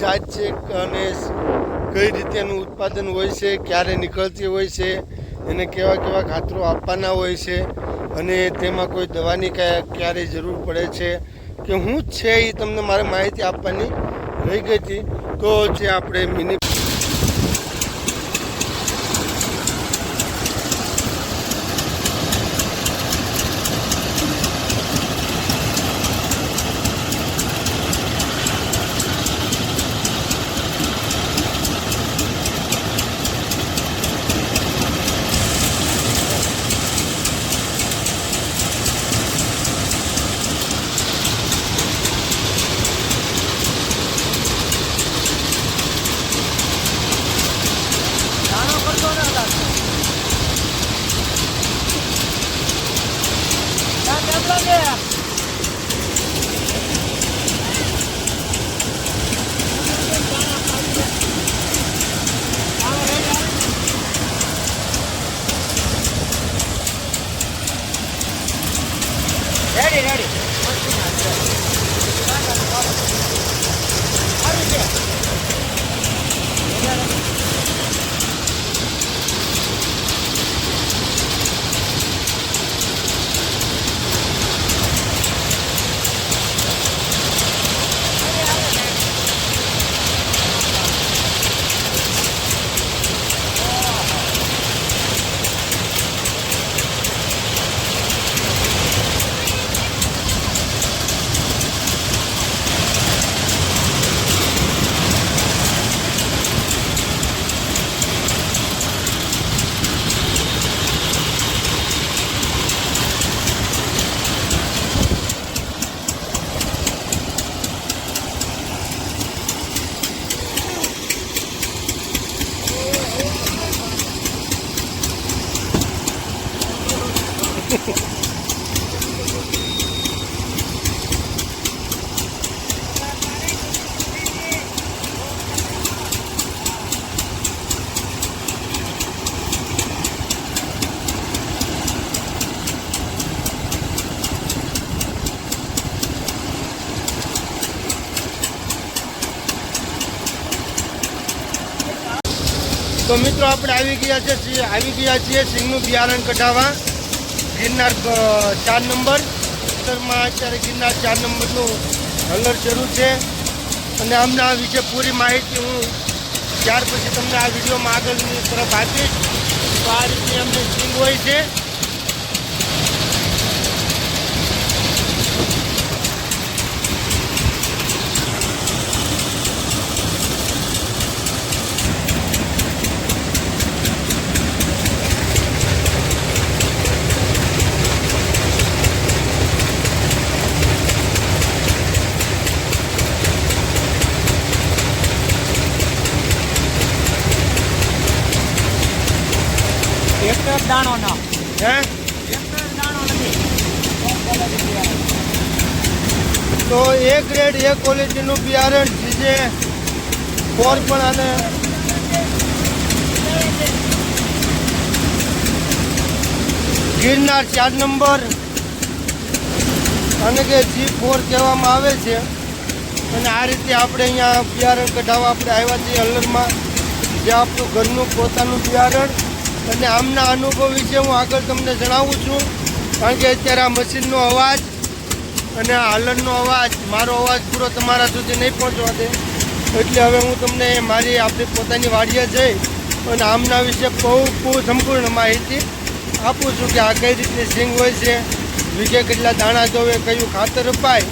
જાત છે અને કઈ રીતે એનું ઉત્પાદન હોય છે, ક્યારે નીકળતી હોય છે, એને કેવા કેવા ખાતરો આપવાના હોય છે અને તેમાં કોઈ દવાની ક્યા- ક્યારે જરૂર પડે છે કે હું છે એ તમને મારે માહિતી આપવાની રહી ગઈ હતી. તો જે આપણે મિની તો મિત્રો આપણે આવી ગયા છે આવી ગયા છીએ સિંગનું બિયારણ કઢાવવા. ગિરનાર ચાર નંબર. ઉત્તરમાં અત્યારે ગિરનાર ચાર નંબરનું હલર શરૂ છે. અને આમના વિશે પૂરી માહિતી હું ત્યાર પછી તમને આ વિડીયોમાં આગળની તરફ આપીશ. તો આ રીતે અમને સિંગ હોય છે. એક તો દાણો ના. હે? એ ગ્રેડ એ ક્વોલિટીનું બિયારણ જીજે ફોર પણ આને ગિરનાર ચાર નંબર. અને કે જી ફોર કહેવામાં આવે છે. અને આ રીતે આપણે અહીંયા બિયારણ કઢાવવા આપણે આવ્યા છીએ અલગમાં. જે આપણું ઘરનું પોતાનું બિયારણ અને આમના અનુભવ વિશે હું આગળ તમને જણાવું છું. કારણ કે અત્યારે આ મશીનનો અવાજ અને હાલનનો અવાજ, મારો અવાજ પૂરો તમારા સુધી નહીં પહોંચવા દે. એટલે હવે હું તમને મારી આપણી પોતાની વાડીએ જઈ અને આમના વિશે બહુ બહુ સંપૂર્ણ માહિતી આપું છું કે આ કઈ રીતની સિંગ હોય છે વીઘે કેટલા દાણા જોવે કયું ખાતર અપાય.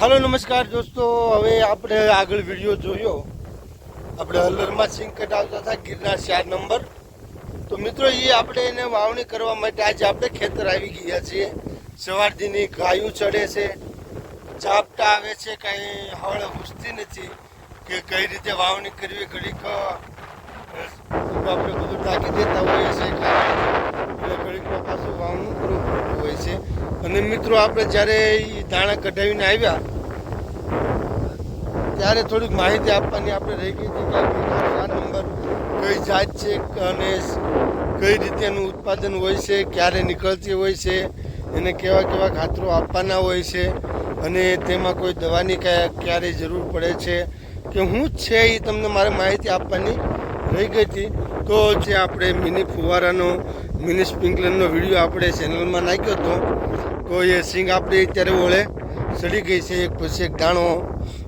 હાલો, નમસ્કાર દોસ્તો. હવે આપણે આગળ વીડિયો જોયો. આપણે હલરમાં સિંગ કઢાવતા હતા, ગિરનાર ચાર નંબર. તો મિત્રો, એ આપણે એને વાવણી કરવા માટે આજે આપણે ખેતર આવી ગયા છીએ. સવારથીની ગાયું ચડે છે ઝાપટા આવે છે, કાંઈ હળ ઘૂસતી નથી કે કઈ રીતે વાવણી કરવી, ઘડીક આપણે બધું ટાંકી દેતા હોઈએ છીએ એટલે પાછું વાવણી પૂરું હોય છે. અને મિત્રો, આપણે જ્યારે એ દાણા કઢાવીને આવ્યા ત્યારે થોડીક માહિતી આપવાની આપણે રહી ગઈ હતી કે આ નંબર કઈ જાત છે, અને કઈ રીતે એનું ઉત્પાદન હોય છે, ક્યારે નીકળતી હોય છે, એને કેવા કેવા ખાતરો આપવાના હોય છે, અને તેમાં કોઈ દવાની ક્યાં, ક્યારે જરૂર પડે છે, કે હું છે એ તમને મારે માહિતી આપવાની રહી ગઈ હતી. તો જે આપણે મિની ફુવારાનો, મિની સ્પ્રિંકલરનો વીડિયો આપણે ચેનલમાં નાખ્યો હતો, તો એ સિંગ આપણે અત્યારે ઓળે સડી ગઈ છે, એક પછી એક દાણો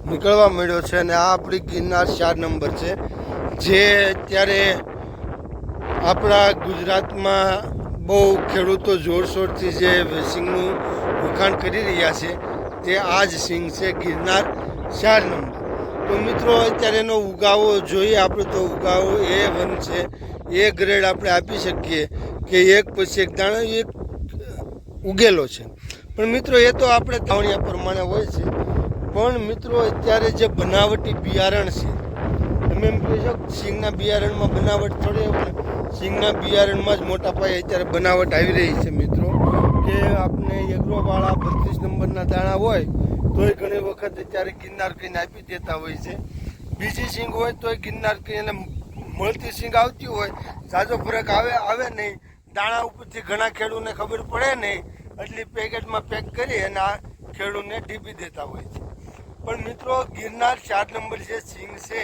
નીકળવા મળ્યો છે અને આ આપણી ગિરનાર ચાર નંબર છે, જે અત્યારે આપણા ગુજરાતમાં બહુ ખેડૂતો જોરશોરથી જે સિંગનું વખાણ કરી રહ્યા છે, તે આ જ સિંગ છે ગિરનાર ચાર નંબર. તો મિત્રો, અત્યારે એનો ઉગાવો જોઈએ, આપણે તો ઉગાવો એ વન છે, એ ગ્રેડ આપણે આપી શકીએ કે એક પછી એક દાણો એક ઉગેલો છે. પણ મિત્રો, એ તો આપણે તાવણિયા પ્રમાણે હોય છે. પણ મિત્રો, અત્યારે જે બનાવટી બિયારણ છે, તમે એમ કહી શકો સિંગના બિયારણમાં બનાવટ થોડી પણ સિંગના બિયારણમાં જ મોટા પાયે અત્યારે બનાવટ આવી રહી છે મિત્રો. કે આપણે એગ્રોવાળા બત્રીસ નંબરના દાણા હોય, તોય ઘણી વખત અત્યારે ગિરનાર કહીને આપી દેતા હોય છે. બીજી સિંગ હોય, તોય ગિરનાર કહીને મળતી સિંગ આવતી હોય, ઝાઝો ફરક આવે આવે નહીં. દાણા ઉપરથી ઘણા ખેડૂતને ખબર પડે નહીં. એટલી પેકેટમાં પેક કરી અને આ ખેડૂતને ડીપી દેતા હોય છે. પણ મિત્રો, ગિરનાર ચાર નંબર જે સિંહ છે,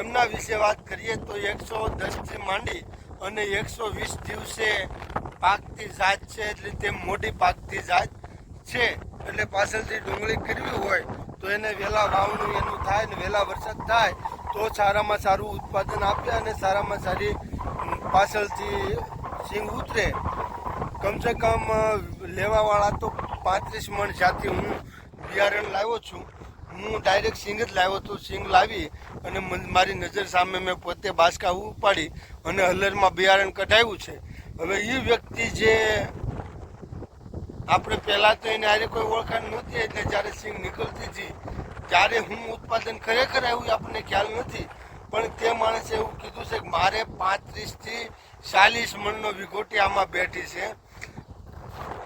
એમના વિશે વાત કરીએ તો એકસો દસથી માંડી અને એકસો વીસ દિવસે પાકતી જાત છે, એટલે તે મોટી પાકતી જાત છે. એટલે પાછળથી ડુંગળી કરવી હોય તો એને વહેલા વાવણું એનું થાય ને વહેલા વરસાદ થાય તો સારામાં સારું ઉત્પાદન આપે અને સારામાં સારી પાછળથી સિંગ ઉતરે. કમસે કમ, લેવાવાળા તો પાંત્રીસ મણ જાતિ હું બિયારણ લાવ્યો છું. હું ડાયરેક્ટ સિંગ જ લાવ્યો હતો. સિંગ લાવી અને મારી નજર સામે મેં પોતે બાસકા ઉપાડી અને હલરમાં બિયારણ કઢાવ્યું છે. હવે એ વ્યક્તિ જે આપણે પહેલાં તો એને આરે કોઈ ઓળખાણ નહોતી એટલે જ્યારે સિંગ નીકળતી હતી, ત્યારે હું ઉત્પાદન ખરેખર આવ્યું આપણને ખ્યાલ નથી. પણ તે માણસે એવું કીધું છે કે મારે પાંત્રીસથી ચાલીસ મણનો વિગોટી આમાં બેઠી છે.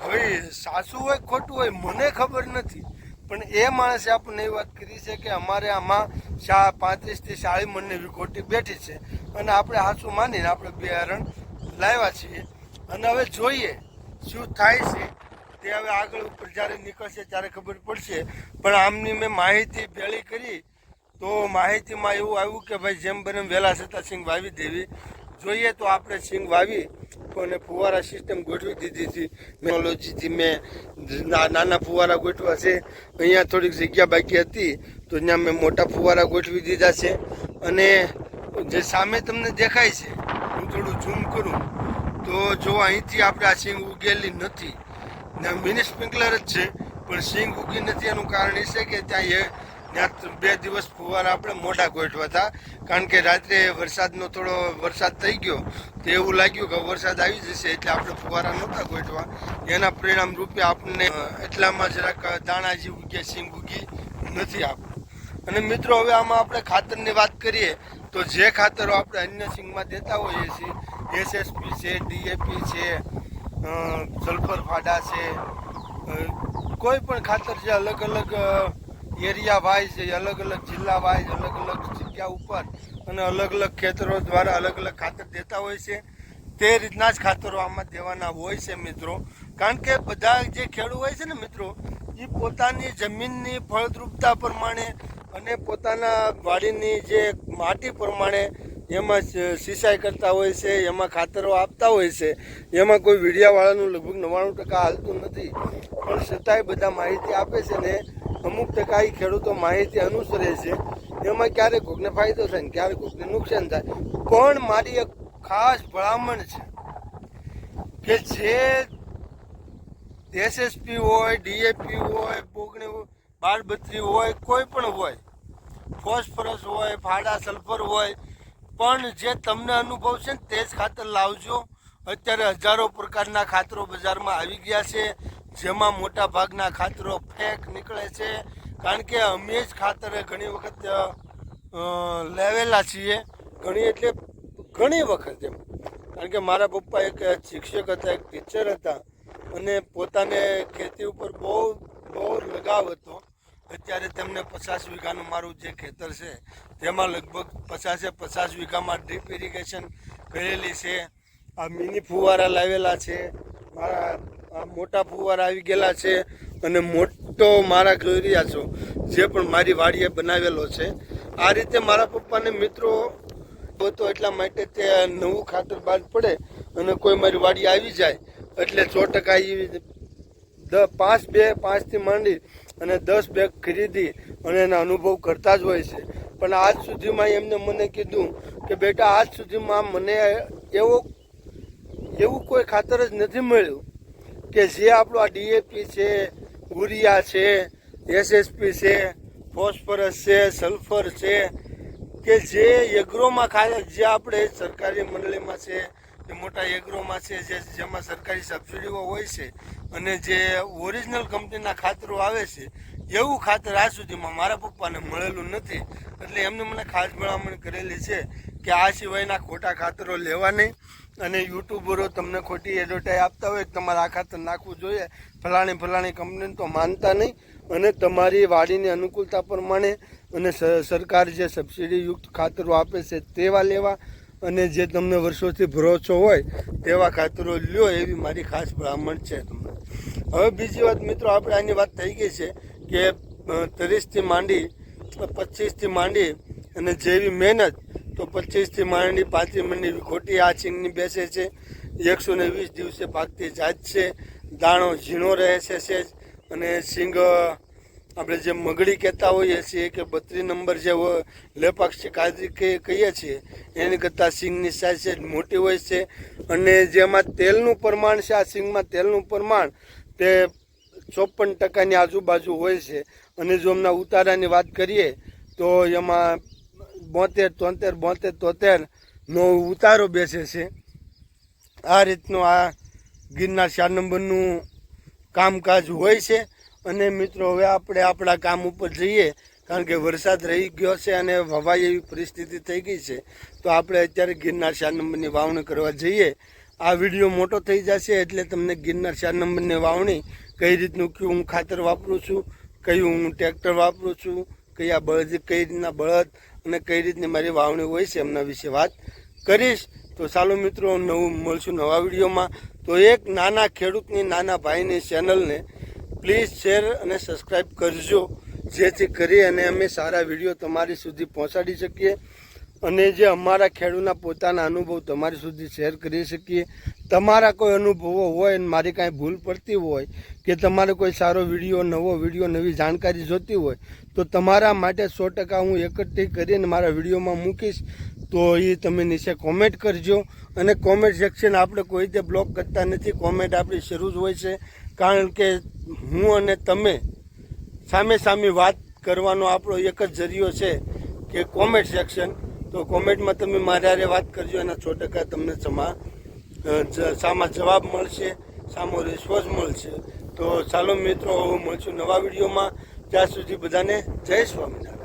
હવે સાસુ હોય ખોટું હોય મને ખબર નથી. પણ એ માણસે આપણને એ વાત કરી છે કે અમારે આમાં શા પાંત્રીસથી ચાળીસ મણની વિખોટી બેઠી છે. અને આપણે સાચું માનીને આપણે બે હરણ લાવ્યા છીએ. અને હવે જોઈએ શું થાય છે. તે હવે આગળ ઉપર જ્યારે નીકળશે ત્યારે ખબર પડશે. પણ આમની મેં માહિતી ભેળી કરી તો માહિતીમાં એવું આવ્યું કે ભાઈ જેમ બને વહેલા છતાં સિંગ વાવી દેવી. જોઈએ તો આપણે સિંગ વાવી અને ફુવારા સિસ્ટમ ગોઠવી દીધી હતી. ટેકનોલોજીથી મેં નાના ફુવારા ગોઠવા છે. અહીંયા થોડીક જગ્યા બાકી હતી, તો ત્યાં મેં મોટા ફુવારા ગોઠવી દીધા છે. અને જે સામે તમને દેખાય છે, હું થોડું ઝૂમ કરું. તો જો અહીંથી આપણે આ સિંગ ઉગેલી નથી. મિની સ્પ્રિંકલર જ છે, પણ સિંગ ઉગી નથી, એનું કારણ એ છે કે ત્યાં ત્યાં બે દિવસ ફુવારા આપણે મોટા ગોઠવા હતા. કારણ કે રાત્રે વરસાદનો થોડો વરસાદ થઈ ગયો, તો એવું લાગ્યું કે વરસાદ આવી જશે, એટલે આપણે ફુવારા નહોતા ગોઠવા એના પરિણામ રૂપે આપણને એટલામાં જરાક દાણાજી ઉગ્યા સિંગ ઉગી નથી આપણું અને મિત્રો, હવે આમાં આપણે ખાતરની વાત કરીએ, તો જે ખાતરો આપણે અન્ય સિંગમાં દેતા હોઈએ છીએ, એસએસપી છે, ડીએપી છે સલ્ફર ફાડા છે કોઈ પણ ખાતર જે અલગ અલગ એરિયા વાઇઝ અલગ અલગ જિલ્લા વાઇઝ, અલગ અલગ જગ્યા ઉપર અને અલગ અલગ ખેતરો દ્વારા અલગ અલગ ખાતર દેતા હોય છે. તે રીતના જ ખાતરો આમાં દેવાના હોય છે મિત્રો. કારણ કે બધા જે ખેડૂત હોય છે ને મિત્રો, એ પોતાની જમીનની ફળદ્રુપતા પ્રમાણે અને પોતાના વાડીની જે માટી પ્રમાણે એમાં સિંચાઈ કરતા હોય છે, એમાં ખાતરો આપતા હોય છે. એમાં કોઈ વીડિયાવાળાનું લગભગ નવ્વાણું ટકા હાલતું નથી. પણ છતાંય બધા માહિતી આપે છે ને અમુક ટકા એ ખેડૂતો માહિતી અનુસરે છે, એમાં ક્યારેક કોકને ફાયદો થાય ને ક્યારેક કોકને નુકસાન થાય. પણ મારી એક ખાસ ભલામણ છે કે જે એસએસપી હોય, ડીએપી હોય, બોગણી બાળબત્રી હોય, કોઈ પણ હોય, ફોસ્ફરસ હોય, ફાડા, સલ્ફર હોય, પણ જે તમને અનુભવ છે ને તે જ ખાતર લાવજો. અત્યારે હજારો પ્રકારના ખાતરો બજારમાં આવી ગયા છે. જેમાં મોટા ભાગના ખાતરો ફેક નીકળે છે. કારણ કે અમે જ ખાતરે ઘણી વખત લેવેલા છીએ. ઘણી એટલે ઘણી વખત એમ. કારણ કે મારા પપ્પા એક શિક્ષક હતા, એક ટીચર હતા. અને પોતાને ખેતી ઉપર બહુ બહુ લગાવ હતો. અત્યારે તેમને પચાસ વીઘાનું મારું જે ખેતર છે, તેમાં લગભગ પચાસે પચાસ વીઘામાં ડ્રીપ ઇરિગેશન કરેલી છે. આ મિની ફુવારા લાવેલા છે. મારા આ મોટા ફુવારા આવી ગયેલા છે અને મોટો મારા જોઈ રહ્યા છો, જે પણ મારી વાડીએ બનાવેલો છે. આ રીતે મારા પપ્પાને મિત્રો હતો એટલા માટે તે નવું ખાતર બાદ પડે અને કોઈ મારી વાડી આવી જાય, એટલે સો ટકા એ પાંચ બે પાંચથી માંડી અને દસ બેગ ખરીદી અને એના અનુભવ કરતા જ હોય છે. પણ આજ સુધીમાં એમને મને કીધું કે બેટા આજ સુધીમાં મને એવો, એવું કોઈ ખાતર જ નથી મળ્યું. કે જે આપણું આ ડીએપી છે, યુરિયા છે એસએસપી છે, ફોસ્ફરસ છે, સલ્ફર છે, કે જે એગ્રોમાં ખાય, જે આપણે સરકારી મંડળીમાં છે, જે મોટા એગ્રોમાં છે, જે જેમાં સરકારી સબસિડીઓ હોય છે, અને જે ઓરિજિનલ કંપનીના ખાતરો આવે છે, એવું ખાતર આજ સુધીમાં મારા પપ્પાને મળેલું નથી. એટલે એમને મને ખાસ ભલામણ કરેલી છે કે આ સિવાયના ખોટા ખાતરો લેવા નહીં. અને યુટ્યુબરો તમને ખોટી એડવર્ટાઈઝ આપતા હોય તમારે આ ખાતર નાખવું જોઈએ. ફલાણી ફલાણી કંપનીને તો માનતા નહીં. અને તમારી વાડીની અનુકૂળતા પ્રમાણે અને સરકાર જે સબસિડીયુક્ત ખાતરો આપે છે તેવા લેવા. અને જે તમને વર્ષોથી ભરોસો હોય તેવા ખાતરો લ્યો એવી મારી ખાસ બ્રાહ્મણ છે તમને. હવે બીજી વાત મિત્રો આપણે આની વાત થઈ ગઈ છે કે ત્રીસથી માંડી, પચીસથી માંડી અને જેવી મહેનત તો પચીસથી માંડી પાંચી મંડી ખોટી આ છીંગની બેસે છે. એકસો ને વીસ દિવસે પાકતી જાત છે. દાણો ઝીણો રહે છે સેજ. અને સિંગ આપણે જે મગડી કહેતા હોઈએ છીએ કે બત્રીસ નંબર જે લેપાક્ષી કાદરી કે, કહીએ છીએ, એની કરતાં સિંગની સાઇઝ છે મોટી હોય છે. અને જેમાં તેલનું પ્રમાણ છે, આ સિંગમાં તેલનું પ્રમાણ તે ચોપન ટકાની આજુબાજુ હોય છે. અને જો હમણાં ઉતારાની વાત કરીએ, તો એમાં બોતેર, તોતેર બોતેર, તોતેર નો ઉતારો બેસે છે. આ રીતનું આ ગિરનાર ચાર નંબરનું કામકાજ હોય છે. અને મિત્રો, હવે આપણે આપણા કામ ઉપર જઈએ, કારણ કે વરસાદ રહી ગયો છે અને વવાય એવી પરિસ્થિતિ થઈ ગઈ છે. તો આપણે અત્યારે ગિરનાર ચાર નંબરની વાવણી કરવા જઈએ. આ વીડિયો મોટો થઈ જશે એટલે તમને ગિરનાર ચાર નંબરની વાવણી કઈ રીતનું કયું હું ખાતર વાપરું છું, કયું હું ટ્રેક્ટર વાપરું છું, કયા બળદ, કઈ રીતના બળદ અને કઈ રીતની મારી વાવણી હોય છે એમના વિશે વાત કરીશ. તો ચાલો મિત્રો નવું મળશું નવા વિડીયોમાં. તો એક નાના ખેડૂતની નાના ભાઈની ચેનલને પ્લીઝ શેર અને સબસ્ક્રાઈબ કરજો. જેથી કરી અને અમે સારા વીડિયો તમારી સુધી પહોંચાડી શકીએ. અને જે અમારા ખેડૂતના પોતાના અનુભવ તમારી સુધી શેર કરી શકીએ. તમારા કોઈ અનુભવો હોય અને મારી કાંઈ ભૂલ પડતી હોય કે તમારે કોઈ સારો વીડિયો, નવો વીડિયો, નવી જાણકારી જોતી હોય, તો તમારા માટે સો ટકા હું એકઠી કરીને મારા વિડીયોમાં મૂકીશ. તો એ તમે નીચે કોમેન્ટ કરજો. અને કોમેન્ટ સેક્શન આપણે કોઈ રીતે બ્લોક કરતા નથી. કોમેન્ટ આપણી શરૂ જ હોય છે. કારણ કે હું અને તમે સામે સામે વાત કરવાનો આપણો એક જ જરિયો છે કે કોમેન્ટ સેક્શન તો કોમેન્ટમાં તમે મારે વાત કરજો, એના સો ટકા તમને સમા સામા જવાબ મળશે, સામો રિસ્પોન્સ મળશે. તો ચાલો મિત્રો મળશું નવા વિડીયોમાં. ત્યાં સુધી બધાને જય સ્વામિનારાયણ.